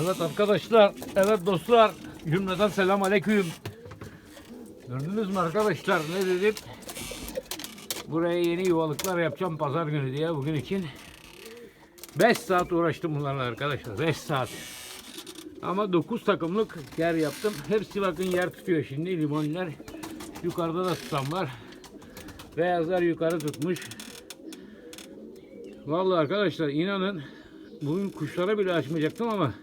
Evet arkadaşlar, evet dostlar, cümleden selam aleyküm. Gördünüz mü arkadaşlar ne dedim? Buraya yeni yuvalıklar yapacağım pazar günü diye bugün için. 5 saat uğraştım bunlarla arkadaşlar, 5 saat. Ama 9 takımlık yer yaptım. Hepsi bakın yer tutuyor şimdi limonlar. Yukarıda da tutan var. Beyazlar yukarı tutmuş. Vallahi arkadaşlar inanın bugün kuşlara bile açmayacaktım ama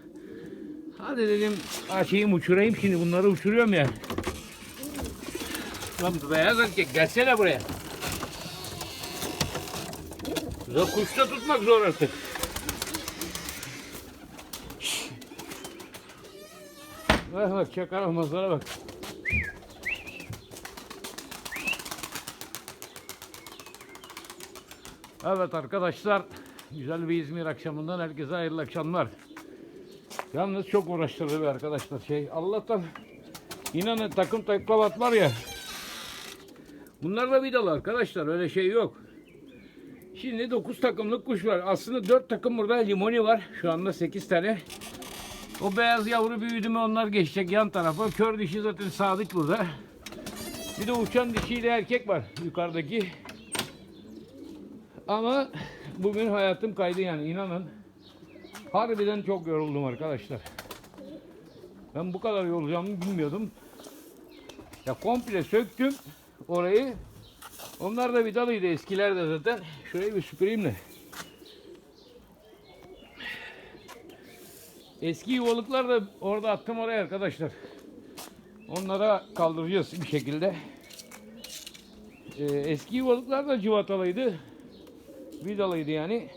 hadi dedim açayım uçurayım şimdi bunları uçuruyorum ya. Lan beyaz erkek gelsene buraya. Ya kuşta tutmak zor artık. Bak bak çakar olmazlara bak. Evet arkadaşlar, güzel bir İzmir akşamından herkese hayırlı akşamlar. Yalnız çok uğraştırdı be arkadaşlar şey. Allah'tan inanın takım taklavat var ya. Bunlar da vidalı arkadaşlar öyle şey yok. Şimdi 9 takımlık kuş var. Aslında 4 takım burada limoni var. Şu anda 8 tane. O beyaz yavru büyüdü mü onlar geçecek yan tarafa. Kör dişi zaten sabit burada. Bir de uçan dişiyle erkek var yukarıdaki. Ama bugün hayatım kaydı yani inanın. Harbiden çok yoruldum arkadaşlar. Ben bu kadar yorulacağımı bilmiyordum. Ya komple söktüm orayı. Onlar da vidalıydı eskiler de zaten. Şurayı bir süpüreyim de. Eski yuvalıklar da orada attım oraya arkadaşlar. Onlara kaldıracağız bir şekilde. Ee, eski yuvalıklar da cıvatalıydı. Vidalıydı yani.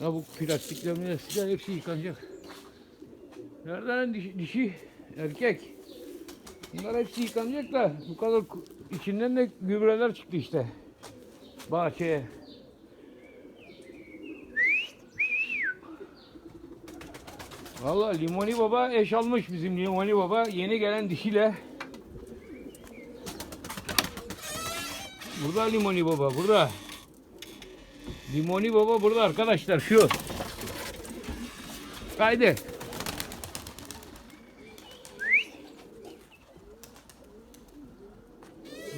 Ya bu plastikler plastikler hepsi yıkanacak. Nereden dişi, dişi erkek? Bunlar hepsi yıkanacak da bu kadar içinden de gübreler çıktı işte. Bahçeye. Valla Limoni Baba eş almış bizim Limoni Baba yeni gelen dişiyle. Burada Limoni Baba burada. Limoni Baba burada arkadaşlar şu. Kaydı.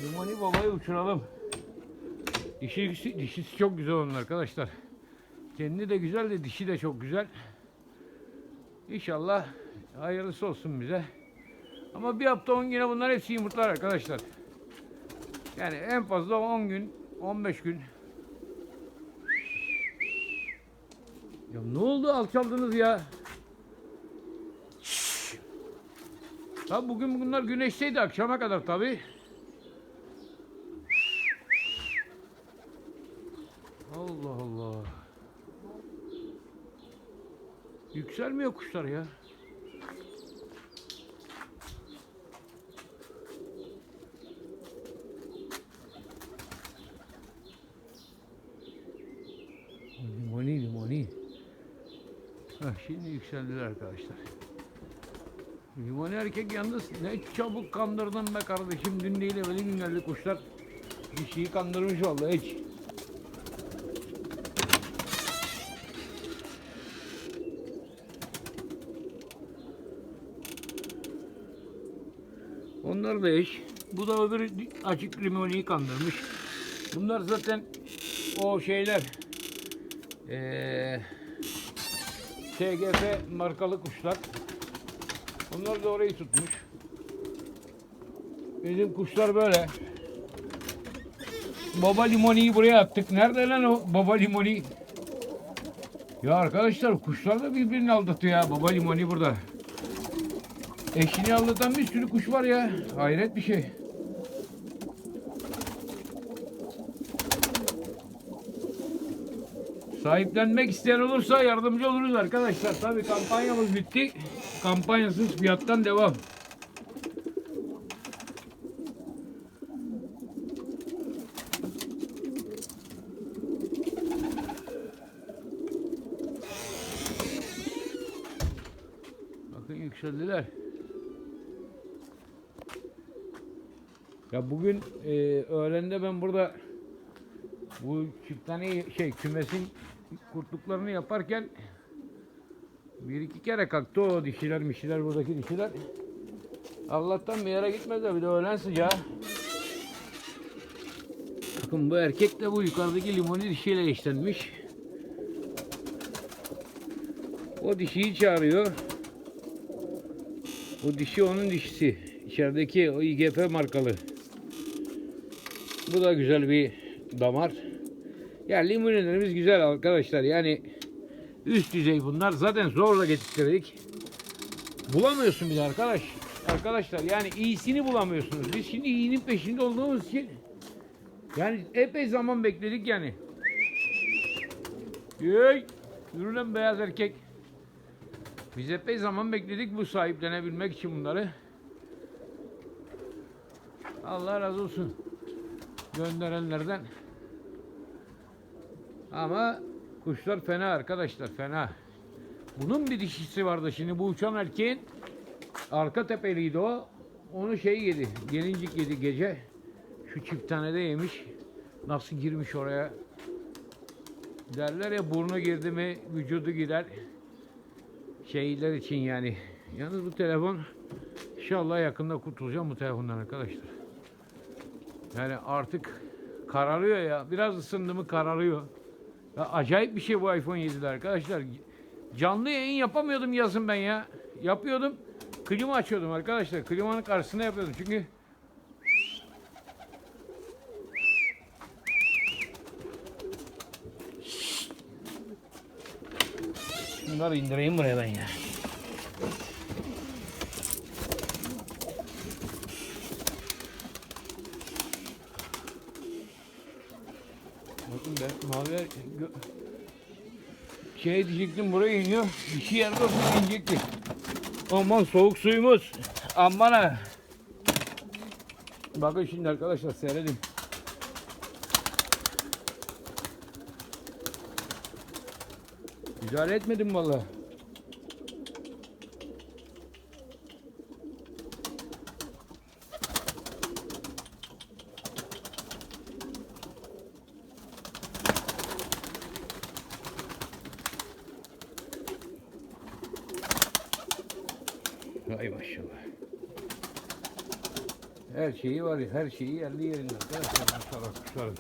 Limoni Baba'yı uçuralım. Dişi, dişisi çok güzel onun arkadaşlar. Kendi de güzel de dişi de çok güzel. İnşallah hayırlısı olsun bize. Ama bir hafta 10 güne bunlar hepsi yumurtlar arkadaşlar. Yani en fazla 10 gün, 15 gün. Ya ne oldu alçaldınız ya? Tabi bugün bunlar güneşteydi akşama kadar tabi. Allah Allah. Yükselmiyor kuşlar ya. Limoni limoni. Heh, şimdi yükseldiler arkadaşlar. Limoni erkek yalnız ne çabuk kandırdın be kardeşim. Dün değil evveli gün geldi kuşlar. Dişiyi kandırmış vallahi hiç. Onlar da eş. Bu da öbür açık limoniyi kandırmış. Bunlar zaten o şeyler eee TGF markalı kuşlar. Onlar da orayı tutmuş. Bizim kuşlar böyle. Baba limoniyi buraya attık. Nerede lan o baba limoni? Ya arkadaşlar kuşlar da birbirini aldatıyor ya. Baba limoni burada. Eşini aldatan bir sürü kuş var ya. Hayret bir şey. Sahiplenmek isteyen olursa yardımcı oluruz arkadaşlar. Tabii kampanyamız bitti. Kampanyasız fiyattan devam. Bakın yükseldiler. Ya bugün e, öğlende ben burada bu çiftane şey kümesin kurtluklarını yaparken bir iki kere kalktı o dişiler mişiler buradaki dişiler. Allah'tan bir yere gitmezler bir de öğlen sıcağı. Bakın bu erkek de bu yukarıdaki limoni dişiyle eşlenmiş. O dişiyi çağırıyor. O dişi onun dişisi. İçerideki o IGF markalı. Bu da güzel bir damar. Ya limonilerimiz güzel arkadaşlar. Yani üst düzey bunlar. Zaten zorla getirdik. Bulamıyorsun bile arkadaş. Arkadaşlar yani iyisini bulamıyorsunuz. Biz şimdi iyinin peşinde olduğumuz için yani epey zaman bekledik yani. Yey! Yürü lan beyaz erkek. Biz epey zaman bekledik bu sahiplenebilmek için bunları. Allah razı olsun. Gönderenlerden. Ama kuşlar fena arkadaşlar fena. Bunun bir dişisi vardı şimdi bu uçan erkeğin arka tepeliydi o. Onu şey yedi. Gelincik yedi gece. Şu çift tane de yemiş. Nasıl girmiş oraya? Derler ya burnu girdi mi vücudu gider. Şeyler için yani. Yalnız bu telefon inşallah yakında kurtulacağım bu telefondan arkadaşlar. Yani artık kararıyor ya. Biraz ısındı mı kararıyor. Ya acayip bir şey bu iPhone 7'de arkadaşlar. Canlı yayın yapamıyordum yazın ben ya. Yapıyordum. Klima açıyordum arkadaşlar. Klimanın karşısında yapıyordum. Çünkü Şunları indireyim buraya ben ya. Bakın ben mavi gö- şey diyecektim buraya iniyor. Şey yerde olsun inecekti. Aman soğuk suyumuz. Aman ha. Bakın şimdi arkadaşlar seyredin. Müdahale etmedim vallahi. Vay maşallah. Her şeyi var, her şeyi yerli yerinde arkadaşlar maşallah kuşların.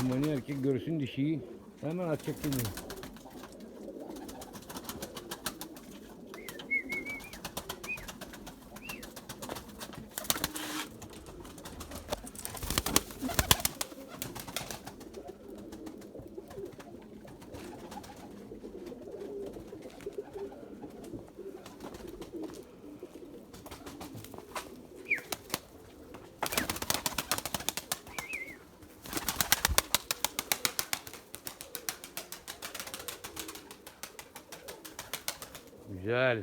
Limoni erkek görsün dişiyi hemen atacak kendini. Güzel.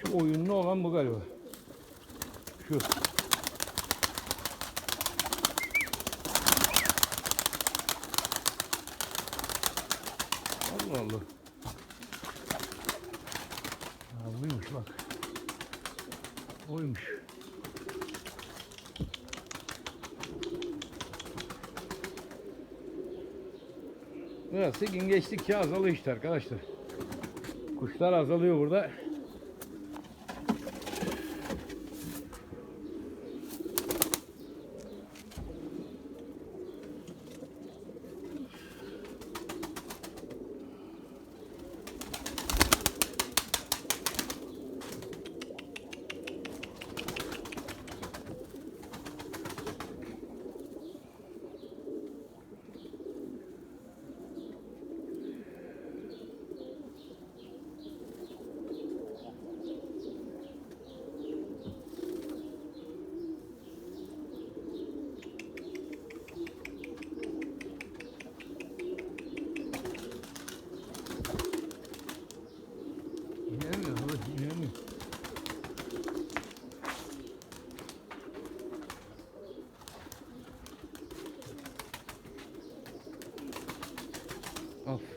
Şu oyunlu olan bu galiba. Şu. Burası gün geçtikçe azalıyor işte arkadaşlar. Kuşlar azalıyor burada.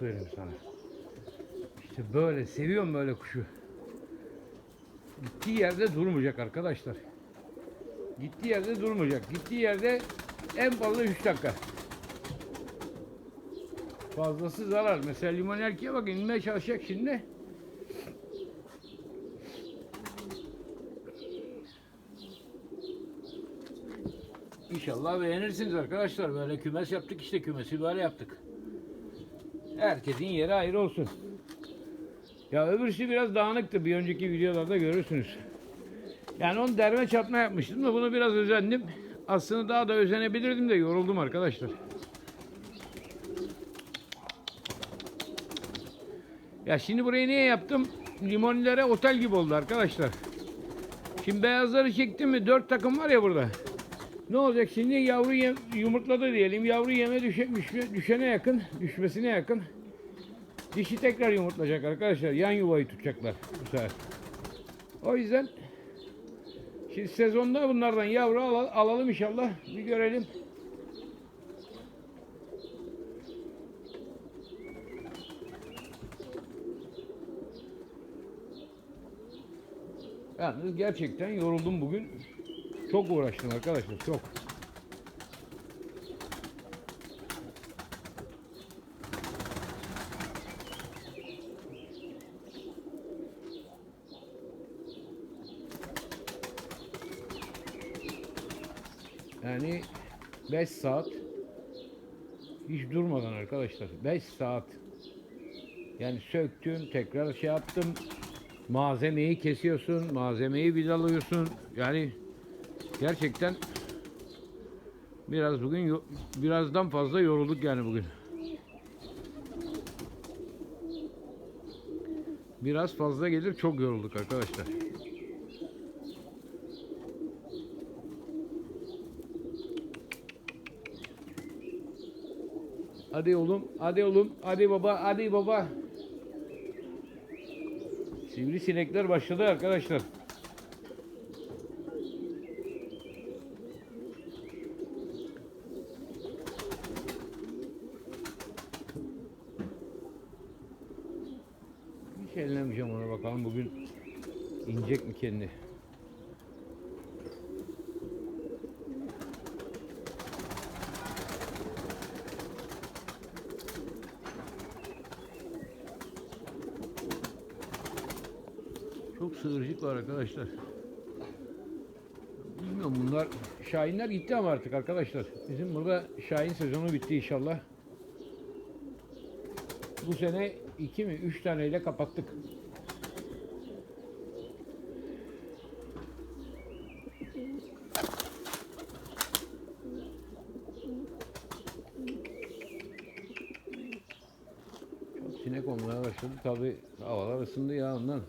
Aferin sana. İşte böyle seviyorum böyle kuşu. Gittiği yerde durmayacak arkadaşlar. Gittiği yerde durmayacak. Gittiği yerde en fazla 3 dakika. Fazlası zarar. Mesela limon erkeğe bak inmeye çalışacak şimdi. İnşallah beğenirsiniz arkadaşlar. Böyle kümes yaptık işte kümesi böyle yaptık. Herkesin yeri ayrı olsun. Ya öbürsü biraz dağınıktı. Bir önceki videolarda görürsünüz. Yani onu derme çatma yapmıştım da bunu biraz özendim. Aslında daha da özenebilirdim de yoruldum arkadaşlar. Ya şimdi burayı niye yaptım? Limonilere otel gibi oldu arkadaşlar. Şimdi beyazları çektim mi? Dört takım var ya burada. Ne olacak şimdi? Yavru yem, yumurtladı diyelim. Yavru yeme düşe- düşene yakın, düşmesine yakın. Dişi tekrar yumurtlayacak arkadaşlar. Yan yuvayı tutacaklar bu sefer. O yüzden şimdi sezonda bunlardan yavru al- alalım inşallah. Bir görelim. Yalnız gerçekten yoruldum bugün. Çok uğraştım arkadaşlar, çok. Yani 5 saat hiç durmadan arkadaşlar. 5 saat. Yani söktüm, tekrar şey yaptım. Malzemeyi kesiyorsun, malzemeyi vidalıyorsun. Yani gerçekten biraz bugün birazdan fazla yorulduk yani bugün. Biraz fazla gelir çok yorulduk arkadaşlar. Hadi oğlum, hadi oğlum, hadi baba, hadi baba. Sivrisinekler başladı arkadaşlar. Hiç ellemeyeceğim ona bakalım bugün inecek mi kendi. Çok sığırcık var arkadaşlar. Bilmiyorum bunlar Şahinler gitti ama artık arkadaşlar. Bizim burada Şahin sezonu bitti inşallah. Bu sene iki mi üç taneyle kapattık. Çok sinek başladı. Tabi havalar ısındı ya ondan.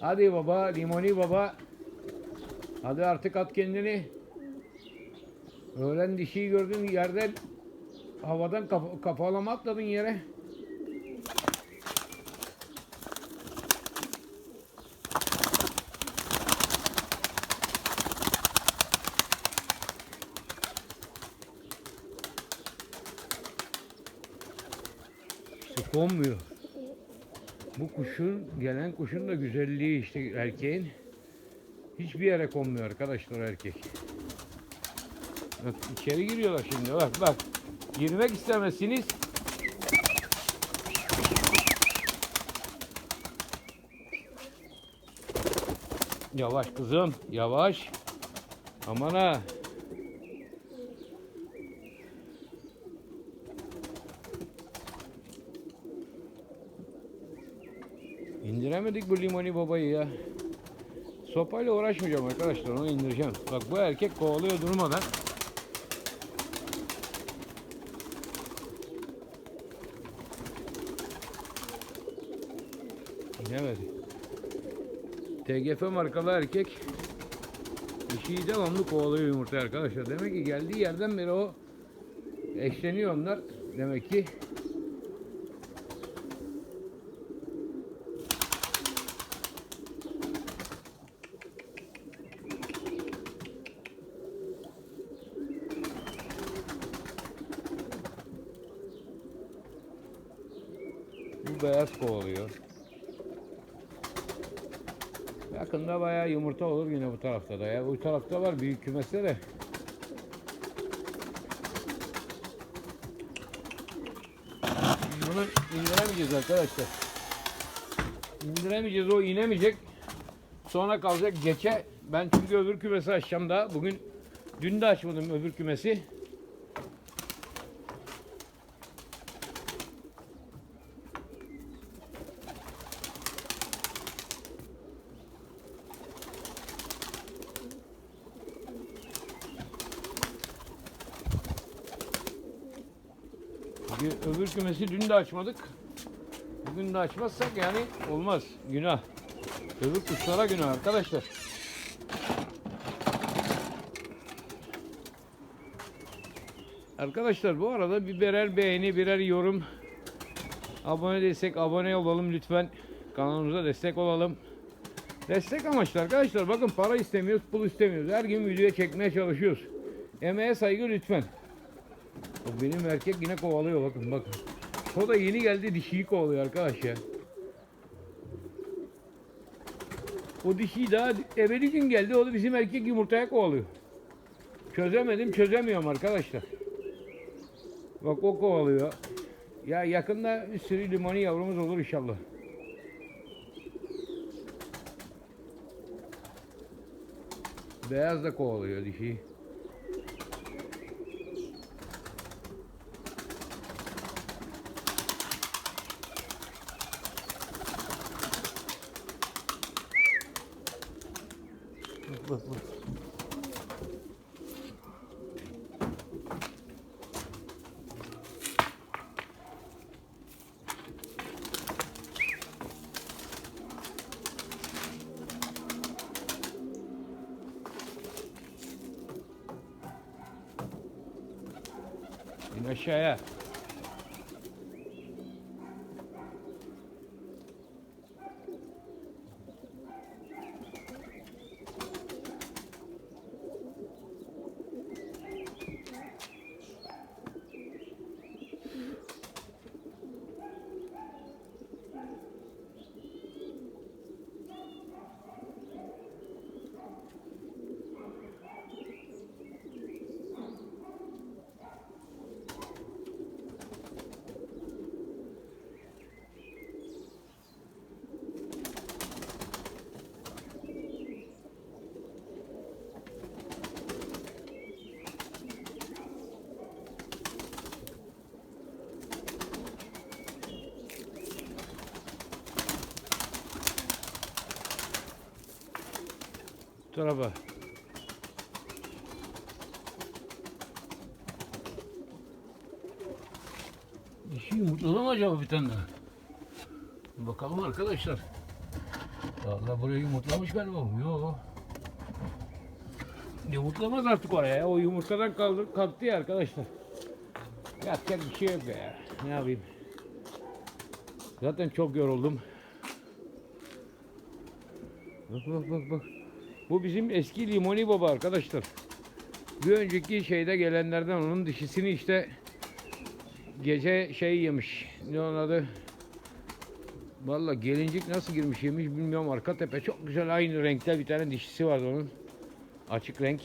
Hadi baba, limoni baba. Hadi artık at kendini. Öğlen dişiyi gördün yerden havadan kaf kafalama atladın yere. Konmuyor. Bu kuşun, gelen kuşun da güzelliği işte erkeğin. Hiçbir yere konmuyor arkadaşlar erkek. Bak içeri giriyorlar şimdi bak bak. Girmek istemezsiniz. Yavaş kızım, yavaş. Aman ha. İndiremedik bu limoni babayı ya. Sopayla uğraşmayacağım arkadaşlar onu indireceğim. Bak bu erkek kovalıyor durmadan. İnemedi. TGF markalı erkek dişiyi devamlı kovalıyor yumurta arkadaşlar. Demek ki geldiği yerden beri o eşleniyor onlar. Demek ki beyaz kovalıyor. Yakında bayağı yumurta olur yine bu tarafta da ya. Bu tarafta var büyük kümeste de. Bunu indiremeyeceğiz arkadaşlar. İndiremeyeceğiz o inemeyecek. Sonra kalacak geçe. Ben çünkü öbür kümesi açacağım da. Bugün dün de açmadım öbür kümesi. Öbür kümesi dün de açmadık. Bugün de açmazsak yani olmaz. Günah. Öbür kuşlara günah arkadaşlar. Arkadaşlar bu arada bir birer beğeni, birer yorum. Abone değilsek abone olalım lütfen. Kanalımıza destek olalım. Destek amaçlı arkadaşlar. Bakın para istemiyoruz, pul istemiyoruz. Her gün video çekmeye çalışıyoruz. Emeğe saygı lütfen. O benim erkek yine kovalıyor bakın bakın. O da yeni geldi dişiyi kovalıyor arkadaş ya. O dişi daha evveli gün geldi o da bizim erkek yumurtaya kovalıyor. Çözemedim çözemiyorum arkadaşlar. Bak o kovalıyor. Ya yakında bir sürü limoni yavrumuz olur inşallah. Beyaz da kovalıyor dişiyi. Угощаю. Tarafa. Dişi yumurtladı mı acaba bir tane daha? Bakalım arkadaşlar. Vallahi buraya yumurtlamış galiba. Yok. Yumurtlamaz artık oraya. ya. O yumurtadan kaldı, kalktı ya arkadaşlar. Yapacak bir şey yok be. Ne yapayım? Zaten çok yoruldum. Bak bak bak bak. Bu bizim eski Limoni Baba arkadaşlar. Bir önceki şeyde gelenlerden onun dişisini işte gece şey yemiş. Ne onun adı? Valla gelincik nasıl girmiş yemiş bilmiyorum. Arka tepe çok güzel aynı renkte bir tane dişisi vardı onun. Açık renk.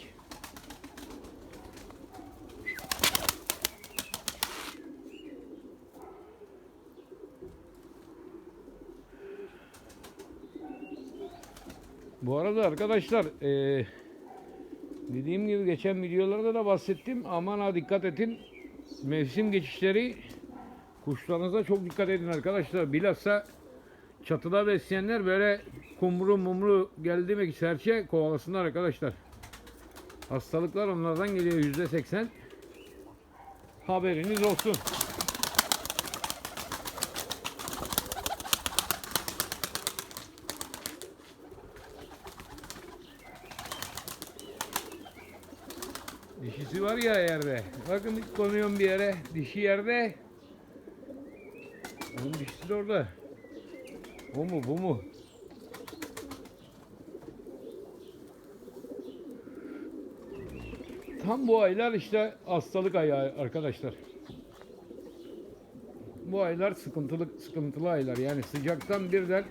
Bu arada arkadaşlar eee, dediğim gibi geçen videolarda da bahsettim. Aman ha dikkat edin. Mevsim geçişleri kuşlarınıza çok dikkat edin arkadaşlar. Bilhassa çatıda besleyenler böyle kumru mumru geldi mi serçe kovalasınlar arkadaşlar. Hastalıklar onlardan geliyor yüzde seksen. Haberiniz olsun. Dişisi var ya yerde. Bakın konuyorum bir yere. Dişi yerde. Onun dişisi de orada. Bu mu bu mu? Tam bu aylar işte hastalık ayı arkadaşlar. bu aylar sıkıntılı sıkıntılı aylar. Yani sıcaktan birden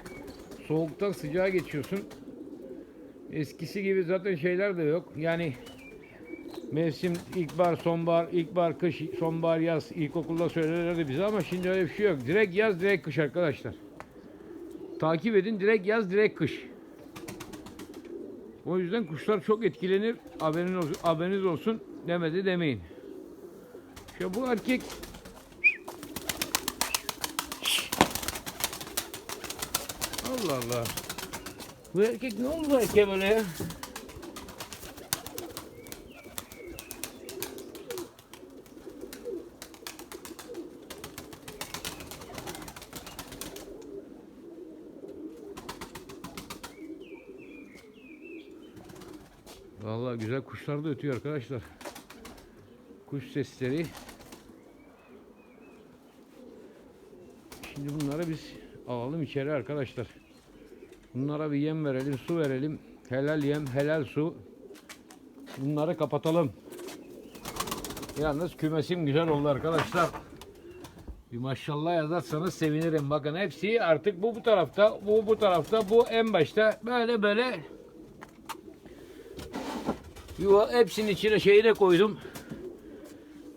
soğuktan sıcağa geçiyorsun. Eskisi gibi zaten şeyler de yok. Yani mevsim ilkbahar, sonbahar, ilkbahar, kış, sonbahar, yaz ilkokulda söylerlerdi bize ama şimdi öyle bir şey yok. Direkt yaz, direkt kış arkadaşlar. Takip edin direkt yaz, direkt kış. O yüzden kuşlar çok etkilenir. Haberiniz olsun, haberiniz olsun demedi demeyin. İşte bu erkek Allah Allah. Bu erkek ne oldu erkeğe böyle ya? Vallahi güzel kuşlar da ötüyor arkadaşlar. Kuş sesleri. Şimdi bunları biz alalım içeri arkadaşlar. Bunlara bir yem verelim, su verelim. Helal yem, helal su. Bunları kapatalım. Yalnız kümesim güzel oldu arkadaşlar. Bir maşallah yazarsanız sevinirim. Bakın hepsi artık bu bu tarafta, bu bu tarafta, bu en başta. Böyle böyle Yuva hepsinin içine şeyi de koydum.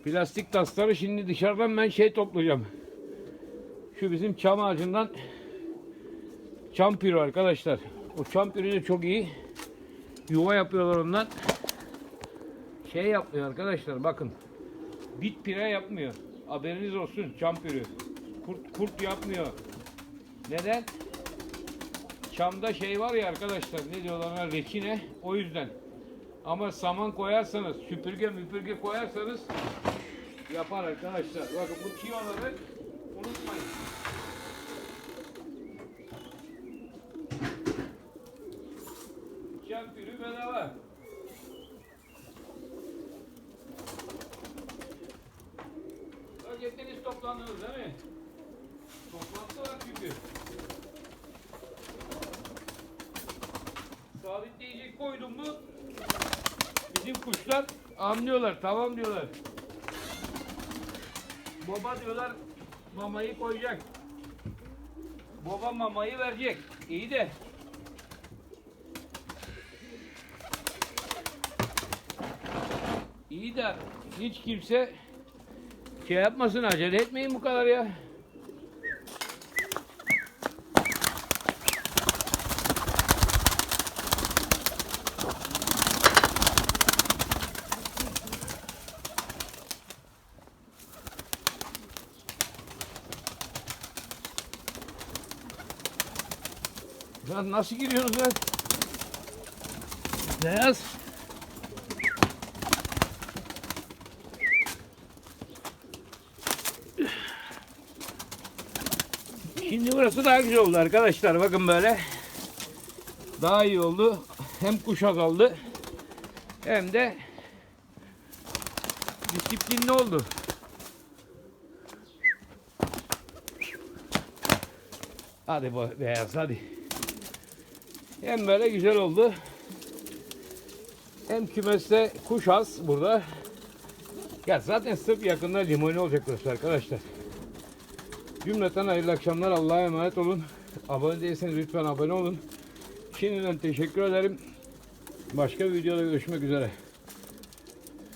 Plastik tasları şimdi dışarıdan ben şey toplayacağım. Şu bizim çam ağacından çam arkadaşlar. O çam pürü de çok iyi. Yuva yapıyorlar ondan. Şey yapmıyor arkadaşlar bakın. Bit pire yapmıyor. Haberiniz olsun çam. Kurt, kurt yapmıyor. Neden? Çamda şey var ya arkadaşlar ne diyorlar ona reçine o yüzden. Ama saman koyarsanız, süpürge müpürge koyarsanız yapar arkadaşlar. Bakın bu çiyoları unutmayın. Çempürü bedava. Bak hepiniz toplandınız değil mi? Toplantı var çünkü. Sabitleyici koydum mu bizim kuşlar anlıyorlar tamam diyorlar. Baba diyorlar mamayı koyacak. Baba mamayı verecek. İyi de İyi de hiç kimse şey yapmasın acele etmeyin bu kadar ya. Lan nasıl giriyorsunuz lan? Beyaz. Şimdi burası daha güzel oldu arkadaşlar. Bakın böyle. Daha iyi oldu. Hem kuşa kaldı. Hem de disiplinli oldu. Hadi beyaz hadi. Hem böyle güzel oldu. Hem kümeste kuş az burada. Ya zaten sırf yakında limoni olacak burası arkadaşlar. Cümleten hayırlı akşamlar. Allah'a emanet olun. Abone değilseniz lütfen abone olun. Şimdiden teşekkür ederim. Başka bir videoda görüşmek üzere.